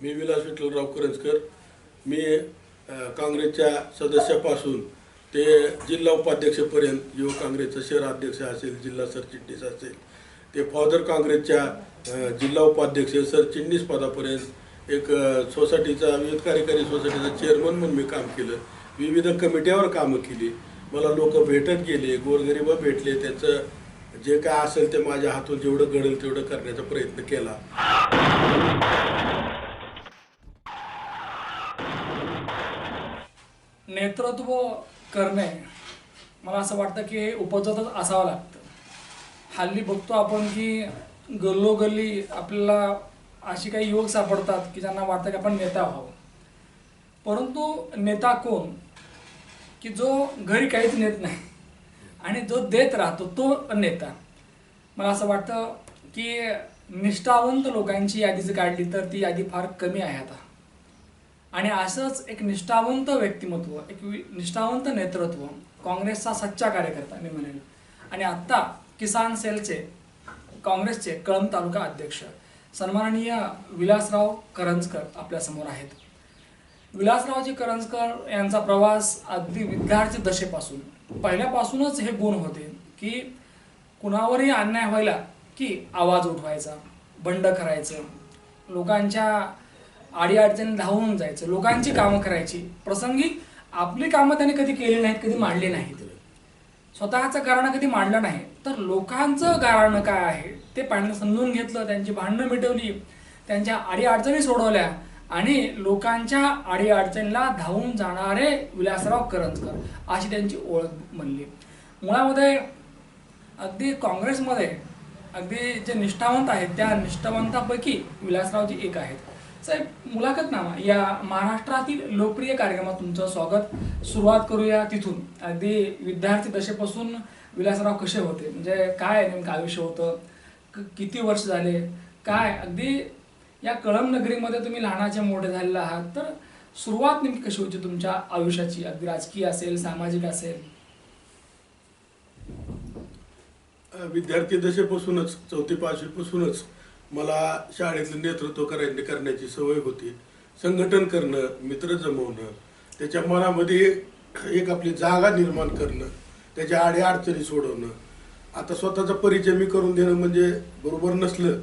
मी विलास विठ्ठलराव करंजकर. मी काँग्रेसच्या सदस्यापासून ते जिल्हा उपाध्यक्षपर्यंत युवक काँग्रेसचा शहर अध्यक्ष असेल जिल्हा सरचिटणीस असेल ते फादर काँग्रेसच्या जिल्हा उपाध्यक्ष सरचिटणीस पदापर्यंत एक सोसायटीचा विविध कार्यकारी सोसायटीचा चेअरमन म्हणून मी काम केलं. विविध कमिट्यावर कामं केली. मला लोक भेटत गेले गोरगरीब भेटले. त्यांचं जे काय असेल ते माझ्या हातून जेवढं घडेल तेवढं करण्याचा प्रयत्न केला. नेतृत्व करणे मला असं वाटतं की उपजतच असावं लागतं. हल्ली बघतो आपण की गल्लोगल्ली आपल्याला अशी काही युवक सापडतात की ज्यांना वाटतं की आपण नेता व्हावं. परंतु नेता कोण? की जो घरी काहीच नेत नाही आणि जो देत राहतो तो नेता. मला असं वाटतं की निष्ठावंत लोकांची यादी जर काढली तर ती यादी फार कमी आहे आता. आणि असंच एक निष्ठावंत व्यक्तिमत्व एक वि- निष्ठावंत नेतृत्व काँग्रेसचा सच्चा कार्यकर्ता मी म्हणेन. आणि आत्ता किसान सेलचे काँग्रेसचे कळंब तालुका अध्यक्ष सन्माननीय विलासराव करंजकर आपल्यासमोर आहेत. विलासरावजी करंजकर यांचा प्रवास अगदी विद्यार्थी दशेपासून. पहिल्यापासूनच हे गुण होते की कुणावरही अन्याय व्हायला की आवाज उठवायचा बंड करायचं लोकांच्या अडीअडचणी धावून जायचं लोकांची कामं करायची. प्रसंगी आपली कामं त्याने कधी केली नाहीत कधी मांडली नाहीत. स्वतःचं कारण कधी मांडलं नाही तर लोकांचं कारण काय आहे ते पाण्यानं समजून घेतलं त्यांची भांडणं मिटवली त्यांच्या अडीअडचणी सोडवल्या आणि लोकांच्या अडीअडचणीला धावून जाणारे विलासराव करंजकर अशी त्यांची ओळख बनली. मुळामध्ये अगदी काँग्रेसमध्ये अगदी जे निष्ठावंत आहेत त्या निष्ठावंतापैकी विलासरावजी एक आहेत. साहेब मुलाखतनामा या महाराष्ट्रातील लोकप्रिय कार्यक्रमात तुमचं स्वागत. सुरुवात करूया तिथून. अगदी विद्यार्थी दशेपासून विलासराव कसे होते? म्हणजे काय नेमकं आयुष्य होतं? किती वर्ष झाले? काय? अगदी या कळम नगरीमध्ये तुम्ही लहानाचे मोठे झालेले आहात तर सुरुवात नेमकी कशी होती तुमच्या आयुष्याची? अगदी राजकीय असेल सामाजिक असेल? विद्यार्थी दशेपासूनच चौथी पाचवीपासूनच. मला शाळेतलं नेतृत्व करायची करण्याची सवय होती. संघटन करणं मित्र जमवणं त्याच्या मनामध्ये एक आपली जागा निर्माण करणं त्याच्या आडी अडचणी सोडवणं. आता स्वतःचा परिचय मी करून देणं म्हणजे बरोबर नसलं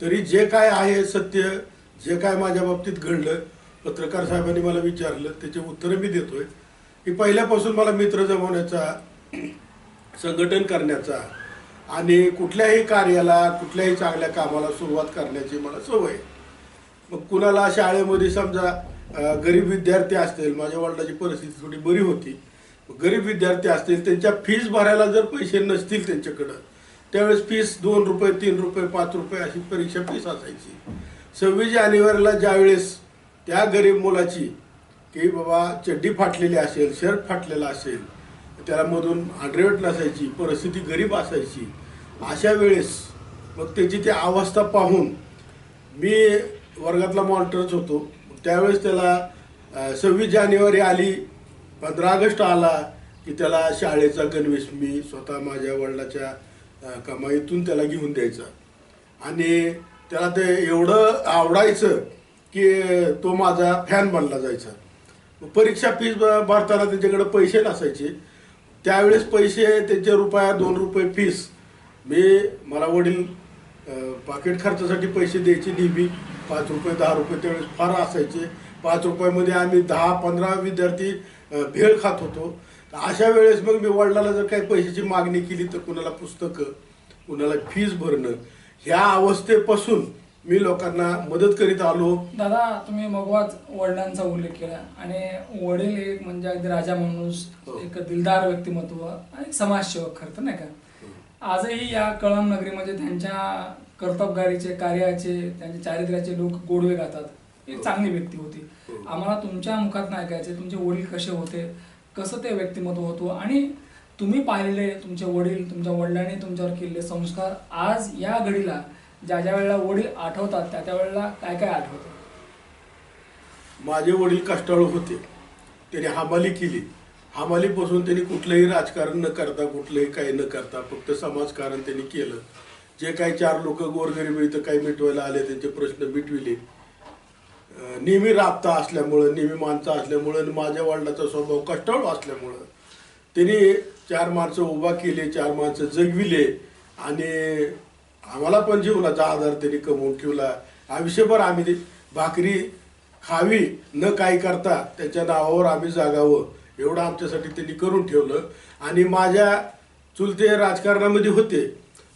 तरी जे काय आहे सत्य जे काय माझ्या बाबतीत घडलं पत्रकार साहेबांनी मला विचारलं त्याचे उत्तरं मी देतोय. की पहिल्यापासून मला मित्र जमवण्याचा संघटन करण्याचा आणि कुठल्याही कार्याला कुठल्याही चांगल्या कामाला सुरुवात करण्याची मला सवय आहे. मग कुणाला शाळेमध्ये समजा गरीब विद्यार्थी असतील माझ्या वडिलाची परिस्थिती थोडी बरी होती. गरीब विद्यार्थी असतील त्यांच्या फीज भरायला जर पैसे नसतील त्यांच्याकडं त्यावेळेस फीस दोन रुपये तीन रुपये पाच रुपये अशी परीक्षा फीस असायची. सव्वीस जानेवारीला ज्यावेळेस त्या गरीब मुलाची की बाबा चड्डी फाटलेली असेल शर्ट फाटलेला असेल त्याला मधून अंडरवेट नसायची परिस्थिती गरीब असायची. अशा वेळेस मग त्याची ती अवस्था पाहून मी वर्गातला मॉनिटरच होतो. त्यावेळेस त्याला सव्वीस जानेवारी आली पंधरा ऑगस्ट आला की त्याला शाळेचा गणवेश मी स्वतः माझ्या वडिलाच्या कमाईतून त्याला घेऊन द्यायचा. आणि त्याला ते एवढं आवडायचं की तो माझा फॅन बनला जायचा. परीक्षा फीस भरताना त्यांच्याकडे पैसे नसायचे. त्यावेळेस पैसे त्यांचे रुपया दोन रुपये फीस मी मला वडील पाकिट खर्चासाठी पैसे द्यायचे नेहमी पाच रुपये दहा रुपये त्यावेळेस फार असायचे. पाच रुपयामध्ये आम्ही दहा पंधरा विद्यार्थी भेळ खात होतो. तर अशा वेळेस मग मी वडिलाला जर काही पैशाची मागणी केली तर कुणाला पुस्तकं कुणाला फीस भरणं ह्या अवस्थेपासून मी लोकांना मदत करीत आलो. दादा तुम्ही मगवाच वडिलांचा उल्लेख केला. आणि वडील एक म्हणजे अगदी राजा माणूस हो. एक दिलदार व्यक्तिमत्व आणि समाजसेवक खरं तर नाही का? आजही या कळम नगरीमध्ये त्यांच्या कर्तबगारीचे कार्याचे त्यांच्या चारित्र्याचे लोक गोडवे गातात. एक चांगली व्यक्ती होती. हो. आम्हाला तुमच्या मुखात ऐकायचे तुमचे वडील कसे होते कसं ते व्यक्तिमत्व होतं आणि तुम्ही पाहिलेले तुमचे वडील तुमच्या वडिलांनी तुमच्यावर केलेले संस्कार आज या घडीला ज्या ज्या वेळेला वडील आठवतात त्या त्या वेळेला काय काय आठवतं? माझे वडील कष्टाळू होते. त्यांनी हमाली केली. हमालीपासून त्यांनी कुठलंही राजकारण न करता कुठलंही काही न करता फक्त समाजकारण त्यांनी केलं. जे काही चार लोक गोरगरीब इथं काही मिटवायला आले त्यांचे प्रश्न मिटविले. नेहमी राबता असल्यामुळं नेहमी माणसं असल्यामुळं आणि माझ्या वडिलाचा स्वभाव कष्टाळू असल्यामुळं. त्यांनी चार माणसं उभा केले चार माणसं जगविले आणि आम्हाला पण जीवनाचा आधार त्यांनी कमवून ठेवला. आयुष्यभर आम्ही ते भाकरी खावी न काही करता त्याच्या नावावर आम्ही जागावं. एवढं आमच्यासाठी त्यांनी करून ठेवलं. आणि माझ्या चुलते राजकारणामध्ये होते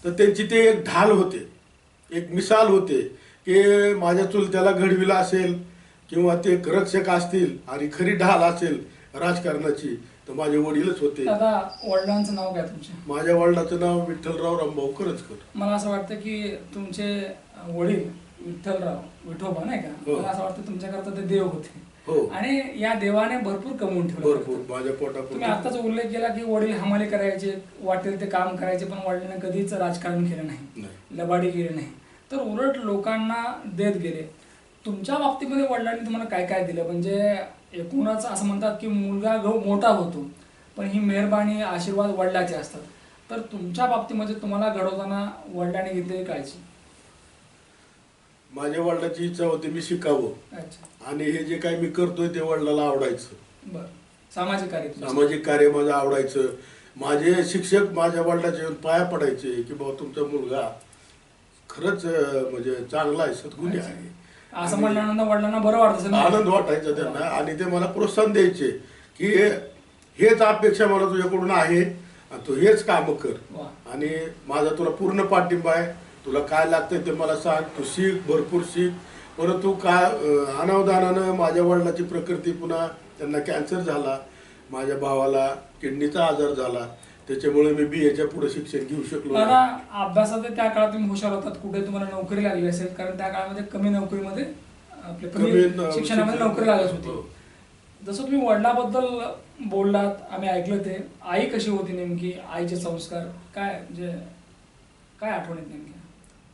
तर त्यांची ते एक ढाल होते एक मिसाल होते की माझ्या चुलत्याला घडविला असेल किंवा ते रक्षक असतील आणि खरी ढाल असेल राजकारणाची तर माझे वडीलच होते. दादा वडिलांचं नाव काय तुमचे माझ्या वडिलाचं नाव विठ्ठलराव रामभाऊ करंजकर मला असं वाटतं की तुमचे वडील विठ्ठलराव विठोबा नाही का? हो. मला असं वाटतं तुमच्याकरता ते देव होते. हो. आणि या देवाने भरपूर कमवून ठेवलं. भरपूर माझ्या तुम्ही आताच उल्लेख केला की वडील हमाली करायचे वाटेल ते काम करायचे पण वडिलांनी कधीच राजकारण केलं नाही. नाही. लबाडी केली नाही. तर उलट लोकांना देत गेले. तुमच्या बाबतीमध्ये वडिलांनी तुम्हाला काय काय दिलं? म्हणजे एकूणच असं म्हणतात की मुलगा गहू मोठा होतो पण ही मेहरबानी आशीर्वाद वडिलाचे असतात. तर तुमच्या बाबतीमध्ये तुम्हाला घडवताना वडिलांनी घेतलेली काळजी? माझ्या वडिलाची इच्छा होती मी शिकावं. अच्छा. आणि हे जे काही मी करतोय ते वडिलाला आवडायचं. बरं. सामाजिक कार्य तुमचं. सामाजिक कार्य माझं आवडायचं. माझे शिक्षक माझ्या वडिलाच्या येऊन पाया पडायचे की बाबा तुमचा मुलगा खरंच अं, म्हणजे चांगला आहे सद्गुणी आहे. असं म्हणल्यानंतर वडिलांना बरं वाटत असेल ना? आनंद वाटायचा त्यांना. आणि ते मला प्रोत्साहन द्यायचे की हेच अपेक्षा मला तुझ्याकडून आहे आणि तू हेच काम कर. वा. आणि माझा तुला पूर्ण पाठिंबा आहे. तुला काय लागतंय ते मला सांग. तू शिक भरपूर शिक परंतु काय अं, अनावधानानं माझ्या वडिलाची प्रकृती पुन्हा त्यांना कॅन्सर झाला. माझ्या भावाला किडनीचा आजार झाला. त्याच्यामुळे मी बी एच्या पुढे शिक्षण घेऊ शकलो दादा. अभ्यासात त्या काळात तुम्ही हुशार होतात. कुठे तुम्हाला नोकरी लागली असेल. कारण त्या काळामध्ये कमी नोकरीमध्ये कमी शिक्षणामध्ये शिक्षण- नोकरी लागत हो. होती जसं तुम्ही वडिलाबद्दल बोललात आम्ही ऐकलं ते. आई कशी होती नेमकी? आईचे संस्कार. काय म्हणजे काय आठवणीत नेमकी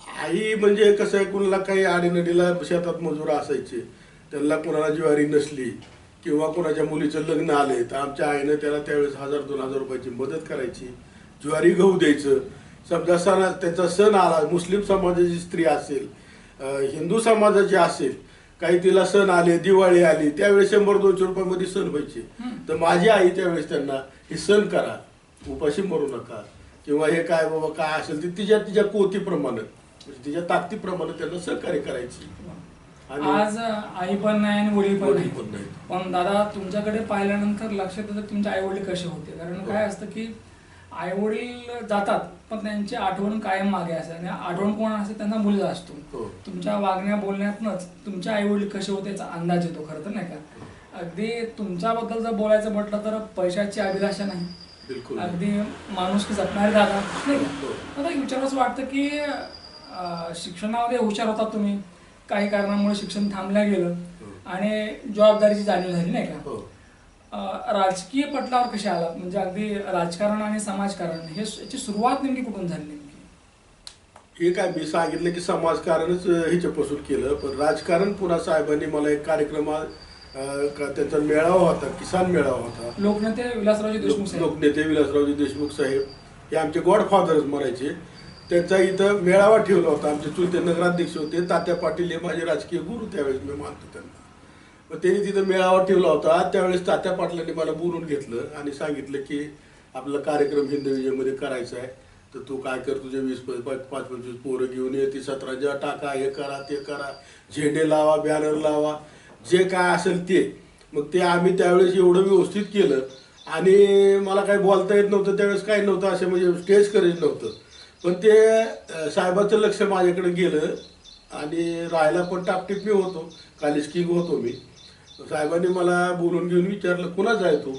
आई म्हणजे कसं आहे कुणाला काही आडीनडीला शेतात मजूर असायचे त्यांना कुणाला ज्वारी नसली किंवा कुणाच्या मुलीचं लग्न आले तर आमच्या आईनं त्याला त्यावेळेस हजार दोन हजार रुपयाची मदत करायची ज्वारी गहू द्यायचं. समजा सण त्याचा सण आला मुस्लिम समाजाची स्त्री असेल हिंदू समाजाची असेल काही तिला सण आले दिवाळी आली त्यावेळेस शंभर दोनशे रुपयामध्ये सण व्हायचे. तर माझी आई त्यावेळेस त्यांना हे सण करा उपाशी मरू नका किंवा हे काय बाबा काय असेल ते तिच्या तिच्या कोतीप्रमाणे. म्हणजे तिच्या ताकदीप्रमाणे त्यांना सहकार्य करायची. आज आई पण नाही आणि वडील पण नाही. पण नाही. पण दादा तुमच्याकडे पाहिल्यानंतर लक्षात येतं तुमचे आई वडील कसे होते? कारण हो. काय असतं की आई वडील जातात पण त्यांची आठवण कायम मागे असते. आणि आठवण कोण असते? त्यांना मुलगा असतो. हो. तुमच्या वागण्या बोलण्यातनच तुमचे आई वडील कसे होते याचा अंदाज येतो खरं तर नाही का? अगदी तुमच्याबद्दल जर बोलायचं म्हटलं तर पैशाची अभिलाषा नाही. अगदी माणूस की जपणारे दादा नाही का? हो. आता एक विचारावंसं वाटतं की शिक्षणामध्ये हुशार होता तुम्ही. काही कारणामुळे शिक्षण थांबलं गेलं. आणि जबाबदारीची जाणीव झाली नाही का? हो. राजकीय पटलावर कसे आलात? म्हणजे अगदी राजकारण आणि समाजकारण हे याची सुरुवात नेमकी कुठून झाली नेमकी? हे काय मी सांगितलं की समाजकारणच ह्याच्यापासून केलं. पण राजकारण पुन्हा साहेबांनी मला एक कार्यक्रम त्यांचा मेळावा होता किसान मेळावा होता. लोकनेते विलासरावजी देशमुख लोकनेते विलासरावजी देशमुख साहेब. हे आमचे गॉडफादर्स म्हणायचे. त्यांचा इथं मेळावा ठेवला होता. आमचे चुलते नगराध्यक्ष होते. तात्या पाटील हे माझे राजकीय गुरु त्यावेळेस मी मानतो त्यांना. मग त्यांनी तिथं मेळावा ठेवला होता. त्यावेळेस तात्या पाटलांनी मला बोलून घेतलं आणि सांगितलं की आपला कार्यक्रम हिंद विजयमध्ये करायचा आहे. तर तू काय कर तुझे वीस प- पाच पाच पंचवीस पोरं घेऊन ये ती सतराच्या टाका हे करा ते करा. झेंडे लावा बॅनर लावा. जे काय असेल ते. मग ते आम्ही त्यावेळेस एवढं व्यवस्थित केलं. आणि मला काही बोलता येत नव्हतं. त्यावेळेस काही नव्हतं. असे म्हणजे स्टेज करेज नव्हतं. पण ते साहेबाचं लक्ष माझ्याकडे गेलं आणि राहायला पण टापटीप मी होतो. कॉलेज किंग होतो मी. साहेबांनी मला बोलून घेऊन विचारलं कुणाच आहे तू?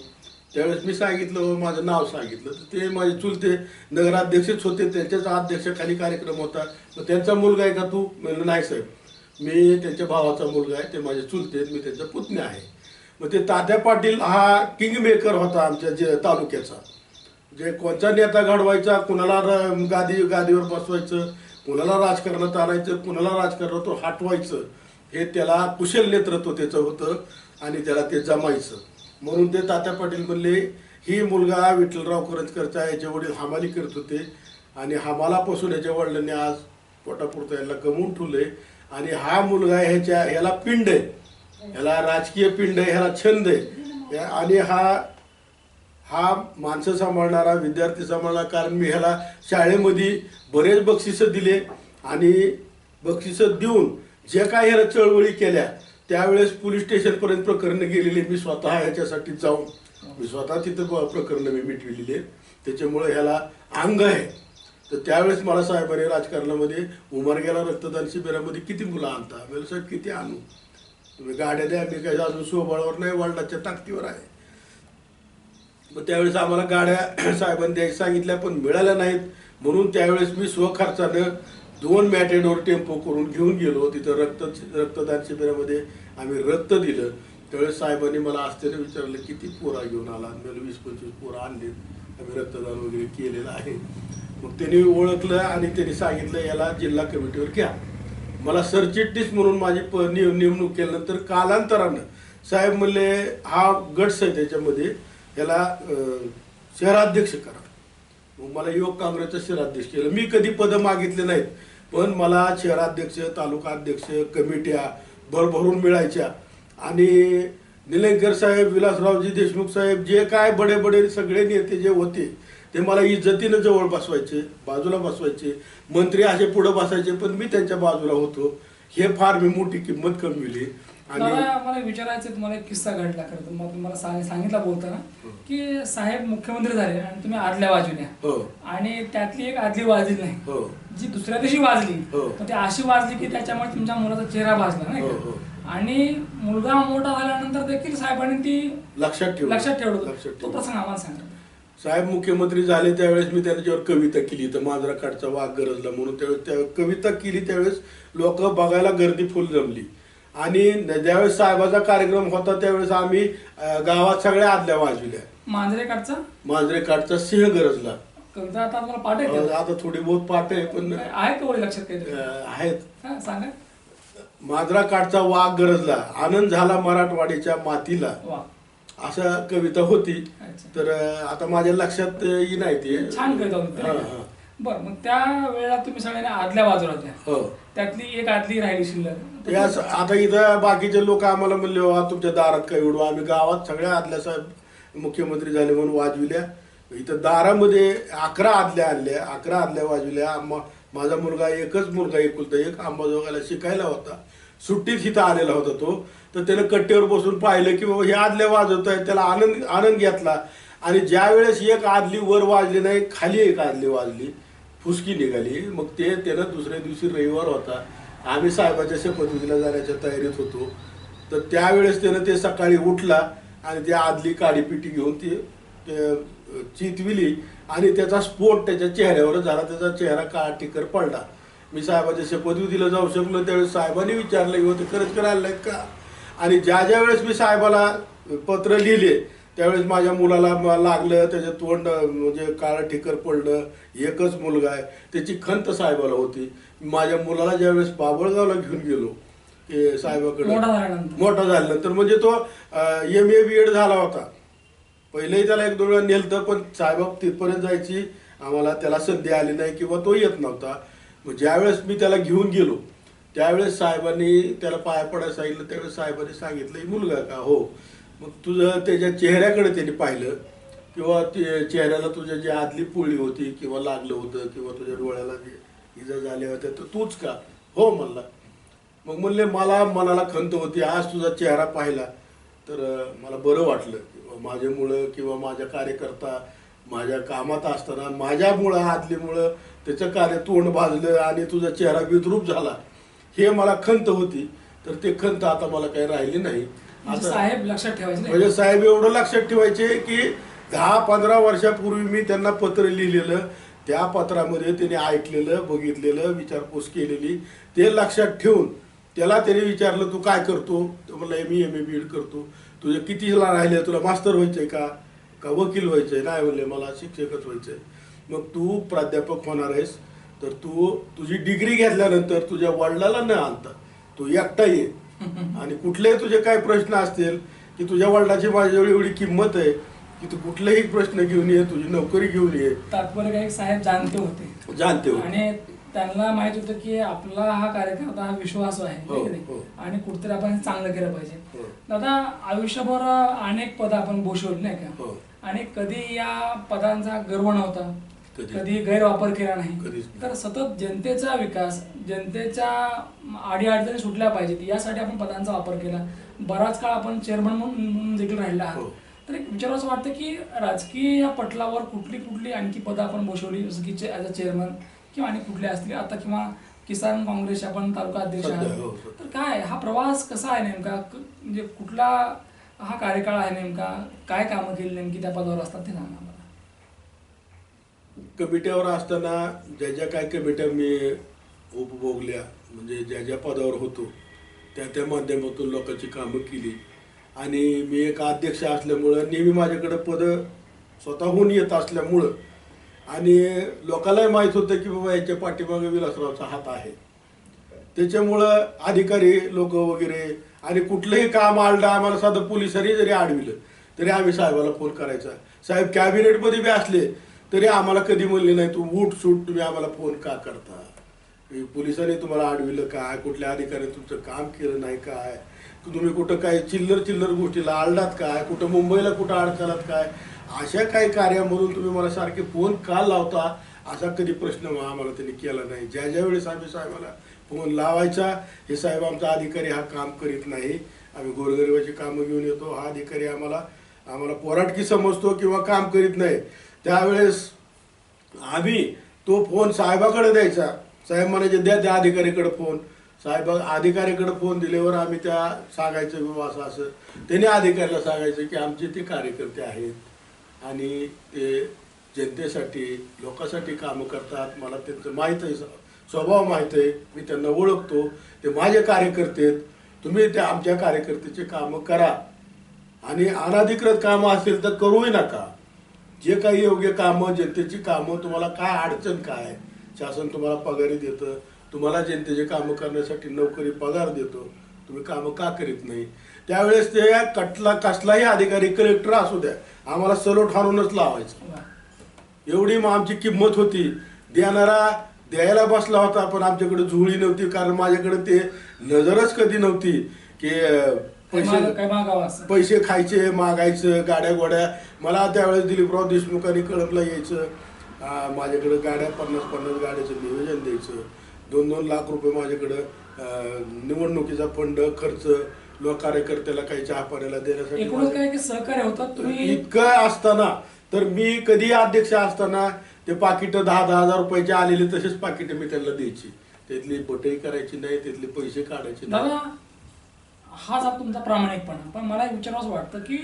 त्यावेळेस मी सांगितलं हो, माझं नाव सांगितलं. तर ते माझे चुलते नगराध्यक्षच होते. त्यांच्याच अध्यक्षाखाली कार्यक्रम होता. तर त्यांचा मुलगा आहे का तू? म्हणलं नाही साहेब. मी त्यांच्या भावाचा मुलगा आहे. ते माझे चुलते मी त्यांचा पुतण्या आहे. मग ते तात्या पाटील हा किंग मेकर होता आमच्या जे तालुक्याचा. जे कोणचा नेता घडवायचा कुणाला र- गादी गादीवर बसवायचं कुणाला राजकारणात आणायचं कुणाला राजकारणातून हटवायचं हे त्याला कुशल नेतृत्व त्याचं होतं आणि त्याला ते जमायचं. म्हणून ते तात्या पाटील म्हणले ही मुलगा विठ्ठलराव करंजकरचा याचे वडील हमाली करत होते आणि हमालापासून याच्या वडिलांनी आज पोटापुरता याला गमवून ठेवले आणि हा मुलगा ह्याच्या ह्याला पिंड आहे. ह्याला राजकीय पिंड आहे, ह्याला छंद आहे. या- आणि हा हा माणसं सांभाळणारा विद्यार्थी सांभाळणारा कारण मी ह्याला शाळेमध्ये बरेच बक्षिसं दिले आणि बक्षिसं देऊन ज्या काय ह्याला चळवळी केल्या त्यावेळेस पोलीस स्टेशनपर्यंत प्रकरणं गेलेली. मी स्वतः ह्याच्यासाठी जाऊन मी स्वतः तिथं प्रकरणं मी मिटविलेली आहेत. त्याच्यामुळे ह्याला अंग आहे. तर त्यावेळेस मला साहेबांनी राजकारणामध्ये उमरग्याला रक्तदान शिबिरामध्ये किती मुलं आणता? म्हणजे साहेब किती आणू? तुम्ही गाड्या द्या मी काही अजून सोबळावर नाही वडिलाच्या ताकदीवर आहे. मग त्यावेळेस आम्हाला गाड्या साहेबांनी द्यायला सांगितल्या पण मिळाल्या नाहीत. म्हणून त्यावेळेस मी स्वखर्चानं दोन मॅटेडोर टेम्पो करून घेऊन गेलो. तिथं रक्त रक्तदान शिबिरामध्ये आम्ही रक्त दिलं. त्यावेळेस साहेबांनी मला आश्चर्य विचारलं किती पोरा घेऊन आला? मला वीस पंचवीस पोरं आणलेत. आम्ही रक्तदान वगैरे केलेलं आहे. मग त्यांनी ओळखलं आणि त्यांनी सांगितलं याला जिल्हा कमिटीवर घ्या. मला सरचिटणीस म्हणून माझी प निय- नेमणूक केल्यानंतर कालांतरानं साहेब म्हणले हा गट आहे त्याच्यामध्ये याला शहराध्यक्ष करा. मग मला युवक काँग्रेसचा शहराध्यक्ष केलं मी कधी पदं मागितले नाहीत पण मला शहराध्यक्ष तालुका अध्यक्ष कमिट्या भरभरून मिळायच्या. आणि निलंगेकर साहेब विलासरावजी देशमुख साहेब जे काय बडे बडे सगळे नेते जे होते ते मला इज्जतीनं जवळ बसवायचे बाजूला बसवायचे. मंत्री असे पुढं बसायचे पण मी त्यांच्या बाजूला होतो. हे फार मी मोठी किंमत कमविली. मला विचारायचं तुम्हाला एक किस्सा घडला खरं तर. मग तुम्हाला सांग- सांगितलं बोलताना की साहेब मुख्यमंत्री झाले आणि तुम्ही आदल्या वाजवल्या हो. आणि त्यातली एक आदली वाजली नाही. हो. जी दुसऱ्या दिवशी वाजली हो. तर ती अशी वाजली की त्याच्यामुळे तुमच्या मुलाचा चेहरा भाजला नाही हो? हो. आणि मुलगा मोठा झाल्यानंतर देखील साहेबांनी ती लक्षात ठेव लक्षात ठेवलं तो प्रसंग आम्हाला सांगा. साहेब मुख्यमंत्री झाले त्यावेळेस मी त्यांच्यावर कविता केली तर मांजरा काठचा वाघ गरजला म्हणून. त्यावेळेस त्या कविता केली त्यावेळेस लोक बघायला गर्दी फुल जमली. आणि ज्यावेळेस साहेबाचा कार्यक्रम होता त्यावेळेस आम्ही अं, गावात सगळ्या आदल्या वाजविल्या. मांजरे काठचा मांजरे काठचा सिंह गरजला. कविता आता पाठ अं? आता थोडी बहुत पाठ आहे पण आहे का ओळी लक्षात काही अं, आहेत. हा, सांगा. मांजरा काठचा वाघ गरजला. आनंद झाला मराठवाडीच्या मातीला. वा. अशा कविता होती. अच्छा. तर अं, आता माझ्या लक्षात अं, नाही ते. छान कविता होती. हा, हा. बरं मग त्या वेळेला तुम्ही सगळ्यांनी आदल्या बाजूला होत्या. हो. त्यातली एक आदली राहिली शिल्लक. या स- आता इथं बाकीचे लोक आम्हाला म्हणले "वा, तुमच्या दारात काय उडवा. आम्ही गावात सगळ्या आदल्या साहेब मुख्यमंत्री झाले म्हणून वाजविल्या. इथं दारामध्ये अकरा आदल्या आणल्या अकरा आदल्या वाजविल्या. आम्हा- माझा मुलगा एकच मुलगा एकुलता एक अंबाजोगाला शिकायला होता. सुट्टीत इथं आलेला होता तो. तर त्यानं कट्टेवर बसून पाहिलं की बाबा हे आदल्या वाजवत आहे त्याला आनंद आनंद घेतला. आणि ज्या वेळेस एक आदली वर वाजली नाही खाली एक आदली वाजली. फुसकी निघाली. मग ते त्यानं दुसऱ्या दिवशी रविवार होता. आम्ही साहेबाच्या शपथविधीला जाण्याच्या तयारीत होतो. तर त्यावेळेस त्यानं ते सकाळी उठला आणि त्या आदली काडीपिटी घेऊन ती चितविली आणि त्याचा स्फोट त्याच्या चेहऱ्यावर झाला. त्याचा चेहरा काळा टिकर पडला. मी साहेबाच्या शपथविधीला जाऊ शकलो त्यावेळेस साहेबांनी विचारलं की होते खरंच करायला का? आणि ज्या ज्या वेळेस मी साहेबाला पत्र लिहिले त्यावेळेस माझ्या मुलाला लागलं त्याचं तोंड म्हणजे काळं ठिकर पडलं. एकच मुलगा आहे. त्याची खंत साहेबाला होती. माझ्या मुलाला ज्यावेळेस बाबळगावला घेऊन गेलो की साहेबाकडे मोठा झाल्यानंतर. म्हणजे तो एम ए बी एड झाला होता. पहिलेही त्याला एक दोन वेळा नेलतं पण साहेब तिथपर्यंत जायची आम्हाला त्याला संधी आली नाही किंवा तो येत नव्हता. मग ज्यावेळेस मी त्याला घेऊन गेलो त्यावेळेस साहेबांनी त्याला पाया पडायला सांगितलं. त्यावेळेस साहेबांनी सांगितलं "ही मुलगा का? हो. मग तुझं त्याच्या चेहऱ्याकडे त्याने पाहिलं किंवा ते चेहऱ्याला तुझ्या जी आदली पोळी होती किंवा लागलं होतं किंवा तुझ्या डोळ्याला जे इजा झाल्या होत्या तर तूच का? हो म्हणला. मग म्हणले मला मनाला खंत होती आज तुझा चेहरा पाहिला तर मला बरं वाटलं किंवा माझ्यामुळं किंवा माझ्या कार्यकर्ता माझ्या कामात असताना माझ्यामुळं आदलीमुळं त्याचं कार्य तोंड भाजलं आणि तुझा चेहरा विद्रूप झाला. हे मला खंत होती तर ते खंत आता मला काही राहिली नाही. म्हणजे साहेब लक्षात ठेवायचे नाही. म्हणजे साहेब एवढं लक्षात ठेवायचे की दहा पंधरा वर्षापूर्वी मी त्यांना पत्र लिहिलेलं त्या पत्रामध्ये त्यांनी ऐकलेलं बघितलेलं विचारपूस केलेली ते लक्षात ठेवून त्याला त्याने विचारलं तू काय करतो? तो म्हणला M M A B Ed करतो. तुझे कितीला राहिले? तुला मास्तर व्हायचंय का? का वकील व्हायचंय? नाही म्हणले मला शिक्षकच व्हायचंय. मग तू प्राध्यापक होणार आहेस तर तू तुझी डिग्री घेतल्यानंतर तुझ्या वडिलाला न आणता तू एकटा ये. आणि कुठलेही तुझे काय प्रश्न असतील की तुझ्या वडिलाची माझ्याजवळ एवढी किंमत आहे की तू कुठलेही प्रश्न घेऊन ये तुझी नोकरी घेऊन ये. तात्पर्य काय साहेब जाणते होते. जाणते हो आणि त्यांना माहीत होतं की आपला हा कार्यकर्ता हा विश्वास आहे हो, है. आणि कुठेतरी आपण चांगलं केलं पाहिजे. हो. दादा आयुष्यभर अनेक पद आपण भूषवली नाही का. आणि कधी या पदांचा गर्व नव्हता? कधी. गैरवापर केला नाही. तर सतत जनतेचा विकास जनतेच्या अडीअडचणी सुटल्या पाहिजेत यासाठी आपण पदांचा वापर केला बराच काळ आपण चेअरमन म्हणून देखील राहिला आहात हो. तर एक विचार असं वाटतं की राजकीय पटलावर कुठली कुठली आणखी पदं आपण भूषवली जसं की ॲज अ चेअरमन किंवा आणि कुठले असतील आता किंवा किसान काँग्रेसचे आपण तालुका अध्यक्ष आहात हो. तर काय हा प्रवास कसा आहे नेमका म्हणजे कुठला हा कार्यकाळ आहे नेमका काय कामं केली नेमकी त्या पदावर असतात ते सांगा कमिट्यावर असताना ज्या ज्या काय कमिट्या मी उपभोगल्या म्हणजे ज्या ज्या पदावर होतो त्या त्या माध्यमातून लोकांची कामं केली. आणि मी एक अध्यक्ष असल्यामुळं नेहमी माझ्याकडं पदं स्वतःहून येत असल्यामुळं आणि लोकांनाही माहीत होतं की बाबा याच्या पाठीमागे विलासरावचा हात आहे. त्याच्यामुळं अधिकारी लोक वगैरे आणि कुठलंही काम आलं आम्हाला साधं पोलिसांनी जरी आडविलं तरी आम्ही साहेबाला फोन करायचा. साहेब कॅबिनेटमध्ये बी असले तरी आम्हाला कधी म्हणले नाही तू उठ सूट तुम्ही आम्हाला फोन का करता? हे पोलिसांनी तुम्हाला अडविलं काय? कुठल्या अधिकाऱ्याने तुमचं काम केलं नाही काय? तुम्ही कुठं काय चिल्लर चिल्लर गोष्टीला आळलात काय? कुठं मुंबईला कुठं अडचणात काय? अशा काही कार्यामधून तुम्ही मला सारखे फोन का लावता? असा कधी प्रश्न आम्हाला त्यांनी केला नाही. ज्या ज्या वेळेस आम्ही साहेबाला फोन लावायचा हे साहेब आमचा अधिकारी हा काम करीत नाही. आम्ही गोरगरिबाची कामं घेऊन येतो. हा अधिकारी आम्हाला आम्हाला पोराटकी समजतो किंवा काम करीत नाही. त्यावेळेस आम्ही तो फोन साहेबाकडे द्यायचा. साहेब म्हणायचे द्या त्या अधिकारीकडे फोन. साहेब अधिकारीकडे फोन दिल्यावर आम्ही त्या सांगायचं बाबा असं असं. त्याने अधिकाऱ्याला सांगायचं की आमचे ते कार्यकर्ते आहेत आणि ते जनतेसाठी लोकांसाठी कामं करतात. मला त्यांचं माहीत आहे स्वभाव माहीत आहे. मी त्यांना ओळखतो. ते माझे कार्यकर्ते आहेत. तुम्ही त्या आमच्या कार्यकर्त्याचे कामं करा. आणि अनाधिकृत कामं असेल तर करूही नका. जे काही योग्य कामं जनतेची कामं तुम्हाला काय अडचण काय शासन तुम्हाला पगारी देतं. तुम्हाला जनतेचे कामं करण्यासाठी नोकरी पगार देतो. तुम्ही कामं का करीत नाही? त्यावेळेस ते कटला कसलाही अधिकारी कलेक्टर असू द्या आम्हाला सलोट हाणूनच लावायचं. एवढी मग आमची किंमत होती. देणारा द्यायला बसला होता पण आमच्याकडे झुळी नव्हती कारण माझ्याकडे ते नजरच कधी नव्हती की पैसे माग- काय मागावं असं? पैसे खायचे मागायचं गाड्या गोड्या मला त्यावेळेस दिलीपराव देशमुखांनी कळपला यायचं. माझ्याकडे गाड्या पन्नास पन्नास गाड्याचं नियोजन द्यायचं. दोन दोन लाख रुपये माझ्याकडं निवडणुकीचा फंड खर्च लोक कार्यकर्त्याला काही चहा पाण्याला देण्यासाठी सहकार्य होतात इतकं असताना तर मी कधी अध्यक्ष असताना ते पाकिट दहा दहा हजार रुपयाचे आलेले तसेच पाकिट मी त्यांना द्यायची. त्यातली बटई करायची नाही त्यातले पैसे काढायचे नाही. हाच हा तुमचा प्रामाणिकपणा. पण मला एक विचारावंसं वाटतं की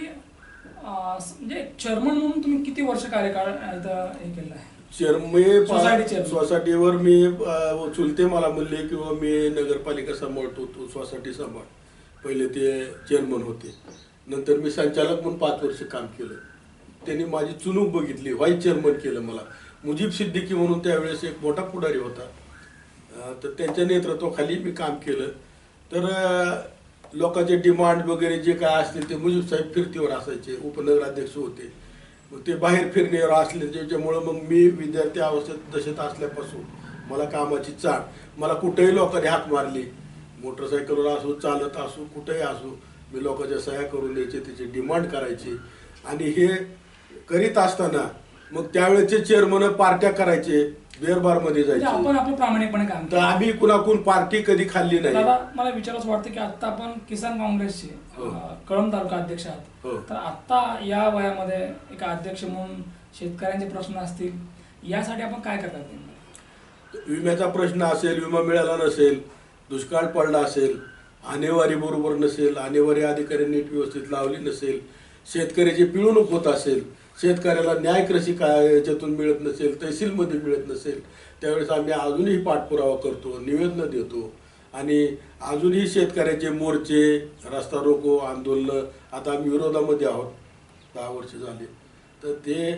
म्हणजे चेअरमन म्हणून तुम्ही किती वर्ष कार्यकाळ इथं हे केलं आहे? चेअरमे. सोसायटीवर मी चुलते मला म्हणले किंवा मी नगरपालिका सांभाळतो तो सोसायटी सांभाळ. पहिले ते चेअरमन होते. नंतर मी संचालक म्हणून पाच वर्ष काम केलं. त्यांनी माझी चुनूक बघितली व्हाईस चेअरमन केलं मला. मुजीब सिद्दीकी म्हणून त्यावेळेस एक मोठा पुढारी होता. तर त्यांच्या नेतृत्वाखाली मी काम केलं. तर लोकांचे डिमांड वगैरे जे काय असतील ते मुजीब साहेब फिरतीवर असायचे उपनगराध्यक्ष होते. मग ते बाहेर फिरण्यावर असले त्याच्यामुळं मग मी विद्यार्थी अवस्थेत दशेत असल्यापासून मला कामाची चाळ मला कुठेही लोकांनी हाक मारली. मोटरसायकलवर असो चालत असो कुठेही असो मी लोकांच्या सह्या करून द्यायचे त्याची डिमांड करायची. आणि हे करीत असताना मग त्यावेळेचे चेअरमन पार्ट्या करायचे. बेरबारमध्ये म्हणजे जायचे आपण आपलं प्रामाणिकपणे काम तर केलं आम्ही कुणाकून पार्टी कधी खाल्ली नाही दादा मला विचारावंसं वाटतं की आता आपण किसान काँग्रेसचे हो. अं, कळंब तालुका अध्यक्ष आहात हो. तर आता या वयामध्ये एक अध्यक्ष म्हणून शेतकऱ्यांचे प्रश्न असतील यासाठी आपण काय करतात नेमकं? विम्याचा प्रश्न असेल विमा मिळाला नसेल दुष्काळ पडला असेल आणेवारी बरोबर नसेल आणेवारी अधिकारी नीट व्यवस्थित लावली नसेल शेतकऱ्याची पिळवणूक होत असेल शेतकऱ्याला न्याय कृषी काय याच्यातून मिळत नसेल तहसीलमध्ये मिळत नसेल त्यावेळेस आम्ही अजूनही पाठपुरावा करतो निवेदनं देतो. आणि अजूनही शेतकऱ्याचे मोर्चे रस्ता रोको आंदोलनं आता आम्ही विरोधामध्ये आहोत. दहा वर्ष झाले. तर ते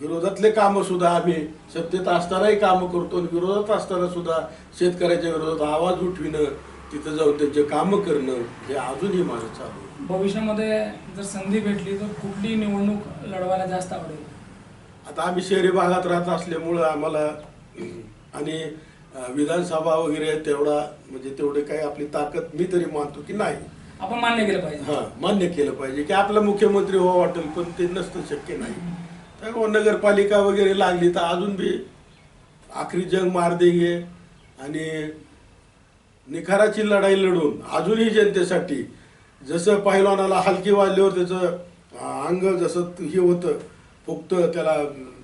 विरोधातले कामंसुद्धा आम्ही सत्तेत असतानाही कामं करतो आणि विरोधात असताना सुद्धा शेतकऱ्याच्या विरोधात आवाज उठविणं तिथं जाऊन त्यांचे कामं करणं हे अजूनही माझं चालू आहे. भविष्यामध्ये जर संधी भेटली तर कुठली निवडणूक लढवायला जास्त आवडेल? आता आम्ही शहरी भागात राहत असल्यामुळं आम्हाला आणि अं, विधानसभा वगैरे तेवढा म्हणजे तेवढे काही आपली ताकद मी तरी मानतो की नाही. आपण मान्य केलं पाहिजे. हा मान्य केलं पाहिजे की आपला मुख्यमंत्री व्हावा वाटेल पण ते नसतं शक्य नाही. तर नगरपालिका वगैरे लागली तर अजून बी आखरी जंग मार देंगे आणि निखाराची लढाई लढून अजूनही जनतेसाठी जसं पहिलवानाला हलकी वाजल्यावर त्याचं अंग जसं हे होतं फुगतं त्याला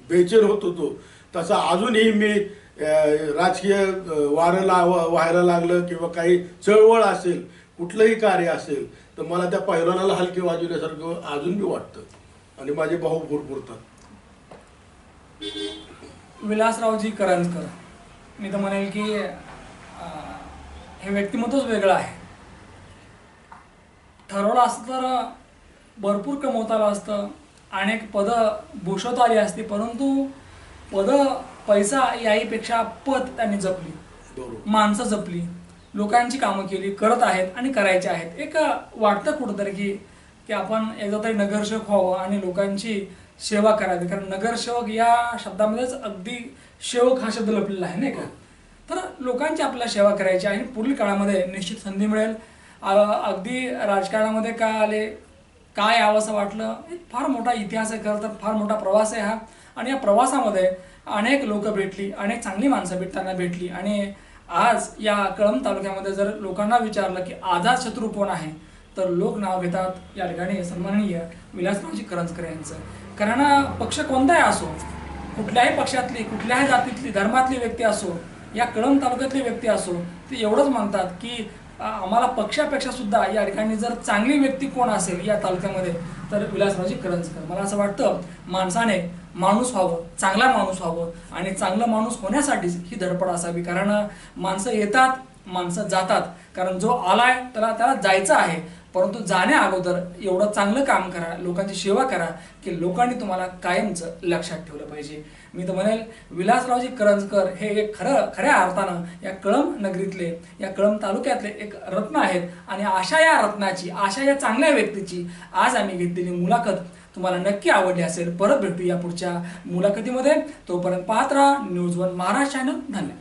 बेचैन होत होतो तसं अजूनही मी राजकीय वारं ला व्हायला लागलं किंवा काही चळवळ असेल कुठलंही कार्य असेल तर मला त्या पहिलवानाला हलकी वाजवण्यासारखं अजून बी वाटतं. आणि माझे भाऊ भरपूरतात विलासरावजी करंजकर. मी तर म्हणेल की हे व्यक्तिमत्वच वेगळं आहे. ठरवलं असतं तर भरपूर कमवता आलं असतं. अनेक पदं भूषवता आली असती परंतु पदं पैसा याहीपेक्षा पद त्यांनी जपली. माणसं जपली. लोकांची कामं केली करत आहेत आणि करायचे आहेत. एक वाटतं कुठंतरी की की आपण एकदा तरी नगरसेवक व्हावं आणि लोकांची सेवा करावी. कारण नगरसेवक या शब्दामध्येच अगदी सेवक हा शब्द लपलेला आहे नाही का? तर लोकांची आपल्याला सेवा करायची आणि पुढील काळामध्ये निश्चित संधी मिळेल. अगदी राजकारणामध्ये काय आले काय यावं असं वाटलं एक फार मोठा इतिहास आहे खरं तर फार मोठा प्रवास आहे हा. आणि या प्रवासामध्ये अनेक लोक भेटली अनेक चांगली माणसं भेटताना भेटली. आणि आज या कळंब तालुक्यामध्ये जर लोकांना विचारलं की आझाद शत्रू कोण आहे तर लोक नाव घेतात. या ठिकाणी सन्माननीय विलासरावजी करंजकर यांचं. कारण पक्ष कोणताही असो कुठल्याही पक्षातली कुठल्याही जातीतली धर्मातली व्यक्ती असो या कळंब तालुक्यातली व्यक्ती असो ते एवढंच म्हणतात की आम्हाला पक्षापेक्षा सुद्धा या ठिकाणी जर चांगली व्यक्ती कोण असेल या तालुक्यामध्ये तर विलासरावजी करंजकर मला असं वाटतं माणसाने माणूस व्हावं चांगला माणूस व्हावं आणि चांगला माणूस होण्यासाठीच ही धडपड असावी. कारण माणसं येतात माणसं जातात. कारण जो आलाय त्याला त्याला जायचं आहे. परंतु जाण्या अगोदर एवढं चांगलं काम करा लोकांची सेवा करा की लोकांनी तुम्हाला कायमचं लक्षात ठेवलं पाहिजे. मी तर म्हणेल विलासरावजी करंजकर हे एक खरं खऱ्या अर्थानं या कळम नगरीतले या कळम तालुक्यातले एक रत्न आहेत. आणि अशा या रत्नाची अशा या चांगल्या व्यक्तीची आज आम्ही घेतलेली मुलाखत तुम्हाला नक्की आवडली असेल. परत भेटूया पुढच्या मुलाखतीमध्ये. तोपर्यंत पाहत राहा न्यूज वन महाराष्ट्र चॅनल धन्यवाद.